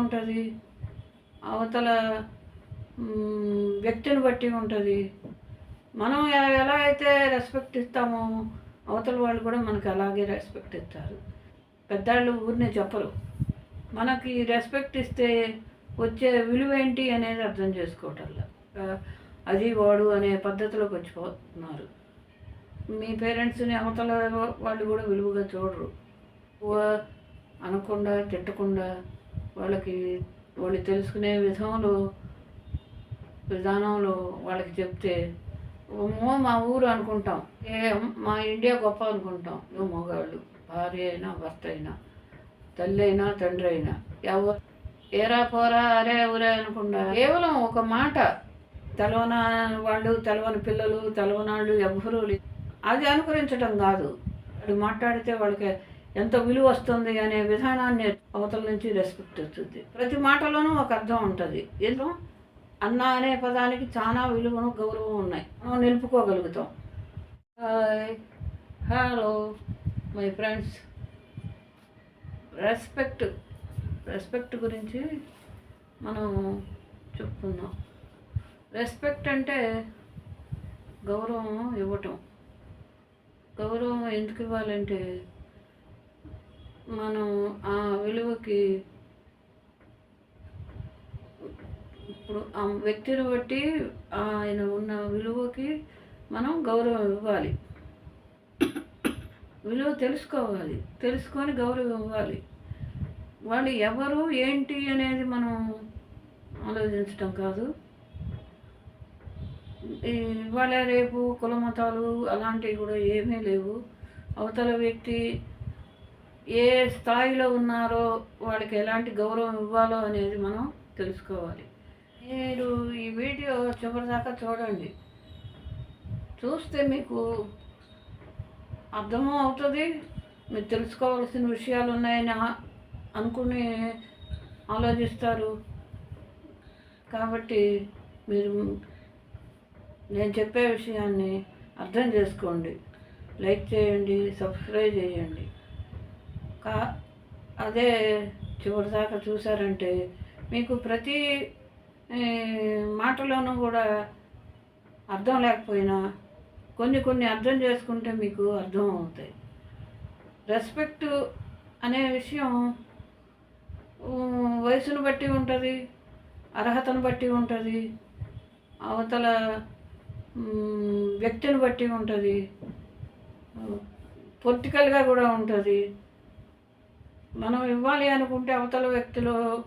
ఉంటుంది. అవతల వ్యక్తిని బట్టి ఉంటుంది. మనం ఎలా అయితే రెస్పెక్ట్ ఇస్తామో అవతల వాళ్ళు కూడా మనకు అలాగే రెస్పెక్ట్ ఇస్తారు. పెద్దాళ్ళు ఊరినే చెప్పరు. మనకి రెస్పెక్ట్ ఇస్తే వచ్చే విలువ ఏంటి అనేది అర్థం చేసుకోవటంలో అది వాడు అనే పద్ధతిలోకి వచ్చిపోతున్నారు. మీ పేరెంట్స్ని అవతల వాళ్ళు కూడా విలువగా చూడరు. అనకుండా తిట్టకుండా వాళ్ళకి వాళ్ళు తెలుసుకునే విధంలో విధానంలో వాళ్ళకి చెప్తే ఓ మా ఊరు అనుకుంటాం. ఏ మా ఇండియా గొప్ప అనుకుంటాం. నువ్వు మగవాళ్ళు భార్య అయినా భర్త అయినా తల్లి అయినా తండ్రి అయినా ఎవరు ఏరా పోరా అరే ఊరే అనుకుండా కేవలం ఒక మాట తెలవన వాళ్ళు తెలవని పిల్లలు తెలవనాళ్ళు ఎవ్వరూ అది అనుకరించడం కాదు. అది మాట్లాడితే వాళ్ళకి ఎంత విలువ వస్తుంది అనే విధానాన్ని అవతల నుంచి రెస్పెక్ట్ వస్తుంది. ప్రతి మాటలోనూ ఒక అర్థం ఉంటుంది. ఎందుకు అన్న అనే పదానికి చాలా విలువను గౌరవం ఉన్నాయి. మనం నిలుపుకోగలుగుతాం. Hi hello my friends. Respect respect గురించి మనం చెప్పుకుందాం రెస్పెక్ట్ అంటే గౌరవం ఇవ్వటం. గౌరవం ఎందుకు ఇవ్వాలంటే మనం ఆ విలువకి ఇప్పుడు ఆ వ్యక్తిని బట్టి ఆయన ఉన్న విలువకి మనం గౌరవం ఇవ్వాలి. విలువ తెలుసుకోవాలి. తెలుసుకొని గౌరవం ఇవ్వాలి. వాళ్ళు ఎవరు ఏంటి అనేది మనం ఆలోచించటం కాదు. ఇవాళ రేపు కుల మతాలు అలాంటివి కూడా ఏమీ లేవు. అవతల వ్యక్తి ఏ స్థాయిలో ఉన్నారో వాళ్ళకి ఎలాంటి గౌరవం ఇవ్వాలో అనేది మనం తెలుసుకోవాలి. మీరు ఈ వీడియో చివరిదాకా చూడండి. చూస్తే మీకు అర్థమూ అవుతుంది మీరు తెలుసుకోవాల్సిన విషయాలు ఉన్నాయని అనుకుని ఆలోచిస్తారు. కాబట్టి మీరు నేను చెప్పే విషయాన్ని అర్థం చేసుకోండి. లైక్ చేయండి సబ్స్క్రైబ్ చేయండి. కా అదే చివరిదాకా చూసారంటే మీకు ప్రతి మాటలోనూ కూడా అర్థం లేకపోయినా కొన్ని కొన్ని అర్థం చేసుకుంటే మీకు అర్థం అవుతాయి. రెస్పెక్ట్ అనే విషయం వయసును బట్టి ఉంటుంది అర్హతను బట్టి ఉంటుంది అవతల వ్యక్తిని బట్టి ఉంటుంది పొలిటికల్గా కూడా ఉంటుంది. మనం ఇవ్వాలి అనుకుంటే అవతల వ్యక్తిలో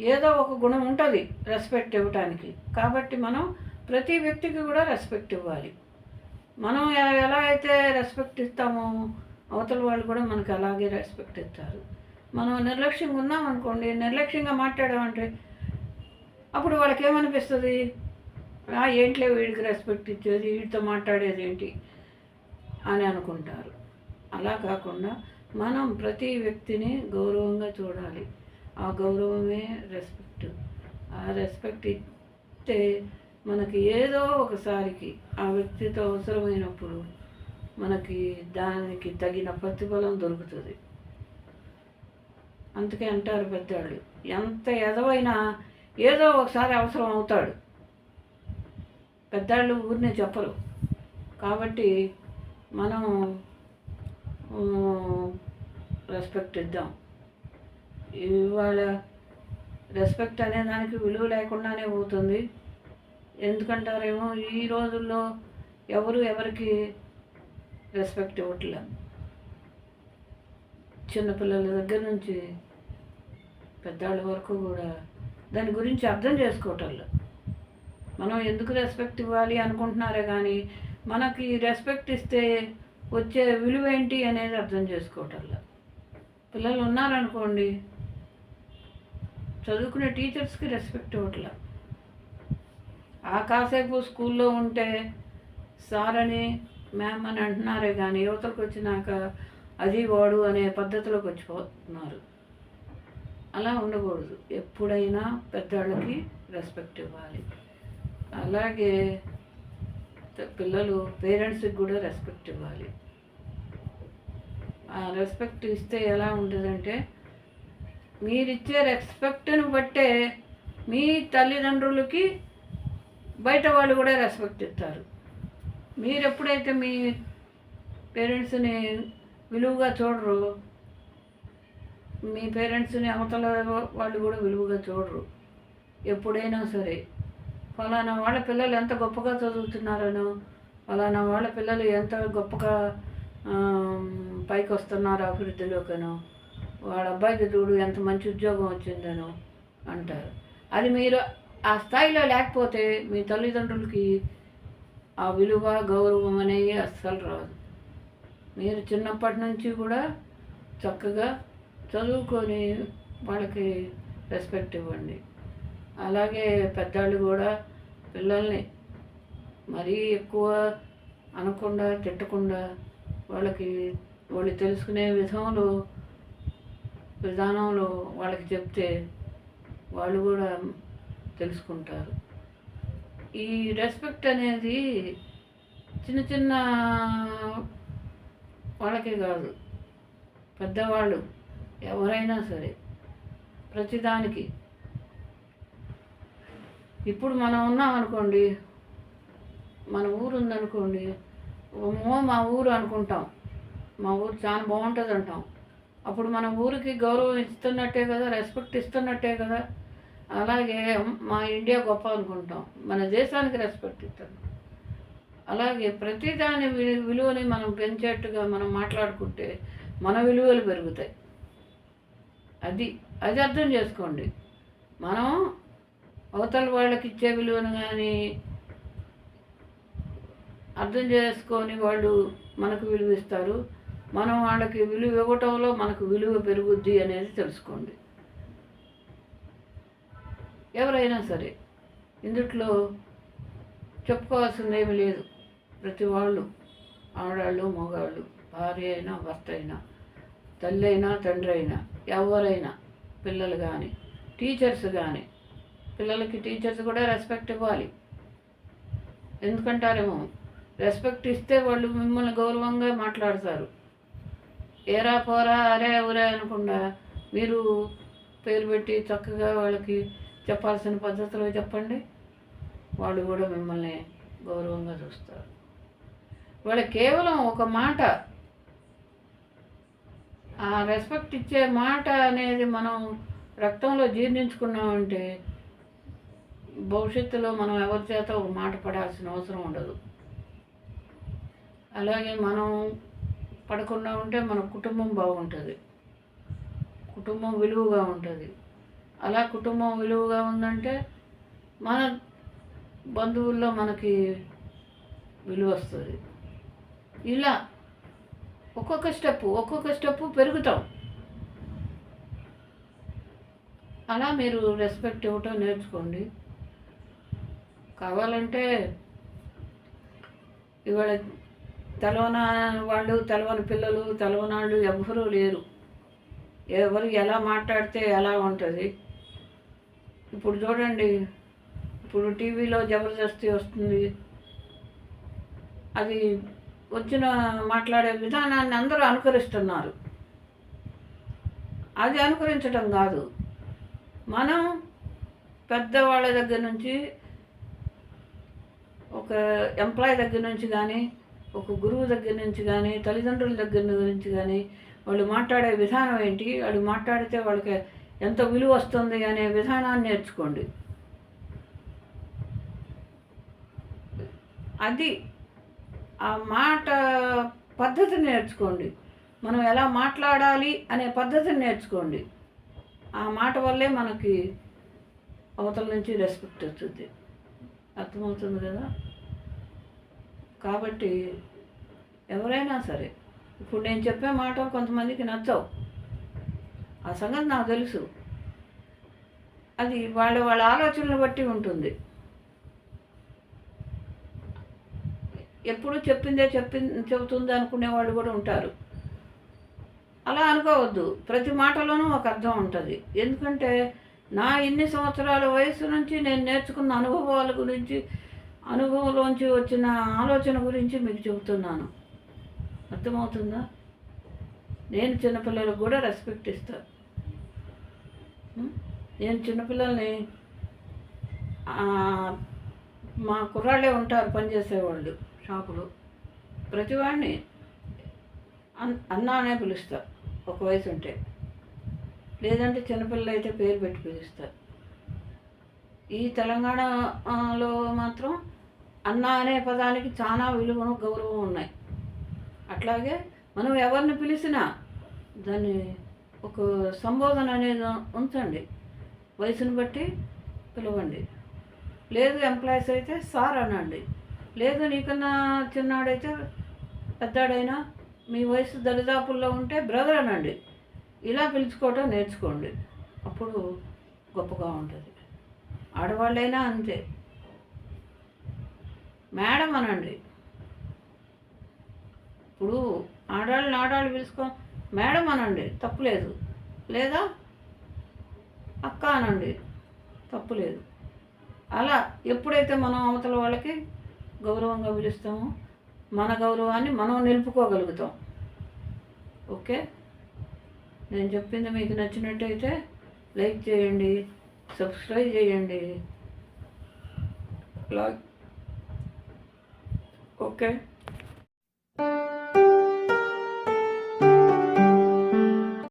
ఏదో ఒక గుణం ఉంటుంది రెస్పెక్ట్ ఇవ్వటానికి. కాబట్టి మనం ప్రతి వ్యక్తికి కూడా రెస్పెక్ట్ ఇవ్వాలి. మనం ఎలా అయితే రెస్పెక్ట్ ఇస్తామో అవతల వాళ్ళు కూడా మనకు అలాగే రెస్పెక్ట్ ఇస్తారు. మనం నిర్లక్ష్యంగా ఉన్నాం అనుకోండి నిర్లక్ష్యంగా మాట్లాడామంటే అప్పుడు వాళ్ళకి ఏమనిపిస్తుంది? ఏంట్లే వీడికి రెస్పెక్ట్ ఇచ్చేది వీడితో మాట్లాడేది ఏంటి? అని అనుకుంటారు. అలా కాకుండా మనం ప్రతి వ్యక్తిని గౌరవంగా చూడాలి. ఆ గౌరవమే రెస్పెక్ట్ ఆ రెస్పెక్ట్ ఇస్తే మనకి ఏదో ఒకసారికి ఆ వ్యక్తితో అవసరమైనప్పుడు మనకి దానికి తగిన ప్రతిఫలం దొరుకుతుంది. అందుకే అంటారు పెద్దవాళ్ళు ఎంత ఎదవైనా ఏదో ఒకసారి అవసరం అవుతాడు. పెద్దవాళ్ళు ఊరినే చెప్పరు. కాబట్టి మనం రెస్పెక్ట్ ఇద్దాం. ఇవాళ రెస్పెక్ట్ అనే దానికి విలువ లేకుండానే పోతుంది. ఎందుకంటారేమో ఈ రోజుల్లో ఎవరు ఎవరికి రెస్పెక్ట్ ఇవ్వట్లే. చిన్నపిల్లల దగ్గర నుంచి పెద్దవాళ్ళ వరకు కూడా దాని గురించి అర్థం చేసుకోవటంలో మనం ఎందుకు రెస్పెక్ట్ ఇవ్వాలి అనుకుంటున్నారే కానీ మనకి రెస్పెక్ట్ ఇస్తే వచ్చే విలువ ఏంటి అనేది అర్థం చేసుకోవటంలో. పిల్లలు ఉన్నారనుకోండి చదువుకునే టీచర్స్కి రెస్పెక్ట్ ఇవ్వట్లా. ఆ కాసేపు స్కూల్లో ఉంటే సార్ అని మ్యామ్ అని అంటున్నారే కానీ యువతలకు వచ్చినాక అది వాడు అనే పద్ధతిలోకి వచ్చిపోతున్నారు. అలా ఉండకూడదు. ఎప్పుడైనా పెద్దవాళ్ళకి రెస్పెక్ట్ ఇవ్వాలి. అలాగే పిల్లలు పేరెంట్స్కి కూడా రెస్పెక్ట్ ఇవ్వాలి. ఆ రెస్పెక్ట్ ఇస్తే ఎలా ఉంటుందంటే మీరిచ్చే రెస్పెక్ట్ని బట్టే మీ తల్లిదండ్రులకి బయట వాళ్ళు కూడా రెస్పెక్ట్ ఇస్తారు. మీరు ఎప్పుడైతే మీ పేరెంట్స్ని విలువగా చూడరు మీ పేరెంట్స్ని అవతల వాళ్ళు కూడా విలువగా చూడరు. ఎప్పుడైనా సరే. ఫలానా వాళ్ళ పిల్లలు ఎంత గొప్పగా చదువుతున్నారనో ఫలానా వాళ్ళ పిల్లలు ఎంత గొప్పగా పైకి వస్తున్నారు అభివృద్ధిలోకనో వాళ్ళ అబ్బాయికి చూడు ఎంత మంచి ఉద్యోగం వచ్చిందనో అంటారు. అది మీరు ఆ స్థాయిలో లేకపోతే మీ తల్లిదండ్రులకి ఆ విలువ గౌరవం అనేవి అస్సలు రాదు. మీరు చిన్నప్పటి నుంచి కూడా చక్కగా చదువుకొని వాళ్ళకి రెస్పెక్ట్ ఇవ్వండి. అలాగే పెద్దవాళ్ళు కూడా పిల్లల్ని మరీ ఎక్కువ అనకుండా తిట్టకుండా వాళ్ళకి వాళ్ళు తెలుసుకునే విధంలో విధానంలో వాళ్ళకి చెప్తే వాళ్ళు కూడా తెలుసుకుంటారు. ఈ రెస్పెక్ట్ అనేది చిన్న చిన్న వాళ్ళకే కాదు పెద్దవాళ్ళు ఎవరైనా సరే ప్రతిదానికి ఇప్పుడు మనం ఉన్నాం అనుకోండి మన ఊరు ఉందనుకోండి ఓ మా ఊరు అనుకుంటాం. మా ఊరు చాలా బాగుంటుంది అంటాం. అప్పుడు మన ఊరికి గౌరవం ఇస్తున్నట్టే కదా రెస్పెక్ట్ ఇస్తున్నట్టే కదా. అలాగే మా ఇండియా గొప్ప అనుకుంటాం. మన దేశానికి రెస్పెక్ట్ ఇస్తాం. అలాగే ప్రతిదాని విలువని మనం పెంచేట్టుగా మనం మాట్లాడుకుంటే మన విలువలు పెరుగుతాయి. అది అది అర్థం చేసుకోండి. మనం అవతల వాళ్ళకి ఇచ్చే విలువను కానీ అర్థం చేసుకొని వాళ్ళు మనకు విలువ ఇస్తారు. మనం వాళ్ళకి విలువ ఇవ్వటంలో మనకు విలువ పెరుగుద్ది అనేది తెలుసుకోండి. ఎవరైనా సరే ఇందుట్లో చెప్పుకోవాల్సింది ఏమీ లేదు. ప్రతి వాళ్ళు ఆడవాళ్ళు మగవాళ్ళు భార్య అయినా భర్త అయినా తల్లి అయినా తండ్రి అయినా ఎవరైనా పిల్లలు కానీ టీచర్స్ కానీ పిల్లలకి టీచర్స్ కూడా రెస్పెక్ట్ ఇవ్వాలి. ఎందుకంటారేమో? రెస్పెక్ట్ ఇస్తే వాళ్ళు మిమ్మల్ని గౌరవంగా మాట్లాడతారు. ఏరా పోరా అరే ఊరే అనకుండా మీరు పేరు పెట్టి చక్కగా వాళ్ళకి చెప్పాల్సిన పద్ధతిలో చెప్పండి. వాళ్ళు కూడా మిమ్మల్ని గౌరవంగా చూస్తారు. వాళ్ళు కేవలం ఒక మాట. ఆ రెస్పెక్ట్ ఇచ్చే మాట అనేది మనం రక్తంలో జీర్ణించుకున్నామంటే భవిష్యత్తులో మనం ఎవరి చేత మాట పడాల్సిన అవసరం ఉండదు. అలాగే మనం పడకుండా ఉంటే మన కుటుంబం బాగుంటుంది. కుటుంబం విలువగా ఉంటుంది. అలా కుటుంబం విలువగా ఉందంటే మన బంధువుల్లో మనకి విలువ వస్తుంది. ఇలా ఒక్కొక్క స్టెప్ ఒక్కొక్క స్టెప్ పెరుగుతాం. అలా మీరు రెస్పెక్ట్ ఇవ్వటం నేర్చుకోండి. కావాలంటే ఇవాళ తెలవన వాళ్ళు తెలవని పిల్లలు తెలవనాళ్ళు ఎవ్వరూ లేరు. ఎవరు ఎలా మాట్లాడితే ఎలా ఉంటుంది. ఇప్పుడు చూడండి ఇప్పుడు టీవీలో జబర్దస్తి వస్తుంది. అది వచ్చిన మాట్లాడే విధానాన్ని అందరూ అనుకరిస్తున్నారు. అది అనుకరించడం కాదు. మనం పెద్దవాళ్ళ దగ్గర నుంచి ఒక ఎంప్లాయ్ దగ్గర నుంచి కానీ ఒక గురువు దగ్గర నుంచి కానీ తల్లిదండ్రుల దగ్గర నుంచి కానీ వాళ్ళు మాట్లాడే విధానం ఏంటి? వాళ్ళు మాట్లాడితే వాళ్ళకి ఎంత విలువ వస్తుంది అనే విధానాన్ని నేర్చుకోండి. అది ఆ మాట పద్ధతిని నేర్చుకోండి. మనం ఎలా మాట్లాడాలి అనే పద్ధతిని నేర్చుకోండి. ఆ మాట వల్లే మనకి అవతల నుంచి రెస్పెక్ట్ వస్తుంది. అర్థమవుతుంది కదా? కాబట్టి ఎవరైనా సరే ఇప్పుడు నేను చెప్పే మాటలు కొంతమందికి నచ్చవు. ఆ సంగతి నాకు తెలుసు. అది వాళ్ళ వాళ్ళ ఆలోచనలు బట్టి ఉంటుంది. ఎప్పుడు చెప్పిందే చెప్పి చెబుతుంది అనుకునే వాళ్ళు కూడా ఉంటారు. అలా అనుకోవద్దు. ప్రతి మాటలోనూ ఒక అర్థం ఉంటుంది. ఎందుకంటే నా ఇన్ని సంవత్సరాల వయసు నుంచి నేను నేర్చుకున్న అనుభవాల గురించి అనుభవంలోంచి వచ్చిన ఆలోచన గురించి మీకు చెబుతున్నాను. అర్థమవుతుందా? నేను చిన్నపిల్లలకు కూడా రెస్పెక్ట్ ఇస్తాను నేను చిన్నపిల్లల్ని మా కుర్రాళ్ళే ఉంటారు పనిచేసేవాళ్ళు షాపులో. ప్రతివాడిని అన్ అన్న అనే పిలుస్తా. ఒక వయసు ఉంటే. లేదంటే చిన్నపిల్లలు అయితే పేరు పెట్టి పిలుస్తారు. ఈ తెలంగాణలో మాత్రం అన్న అనే పదానికి చాలా విలువను గౌరవం ఉన్నాయి. అట్లాగే మనం ఎవరిని పిలిచినా దాన్ని ఒక సంబోధన అనేది ఉంచండి. వయసుని బట్టి పిలవండి. లేదు ఎంప్లాయీస్ అయితే సార్ అనండి. లేదు నీకన్నా చిన్నాడైతే పెద్దాడైనా మీ వయసు దరిదాపుల్లో ఉంటే బ్రదర్ అనండి. ఇలా పిలుచుకోవటం నేర్చుకోండి. అప్పుడు గొప్పగా ఉంటుంది. ఆడవాళ్ళైనా అంతే. మేడం అనండి. ఇప్పుడు ఆడవాళ్ళని ఆడవాళ్ళు పిలుచుకో మేడం అనండి తప్పులేదు లేదా. అక్క అనండి తప్పులేదు అలా ఎప్పుడైతే మనం అవతల వాళ్ళకి గౌరవంగా పిలుస్తామో మన గౌరవాన్ని మనం నిలుపుకోగలుగుతాం. ఓకే? నేను చెప్పింది మీకు నచ్చినట్టయితే లైక్ చేయండి సబ్స్క్రైబ్ చేయండి. Like okay.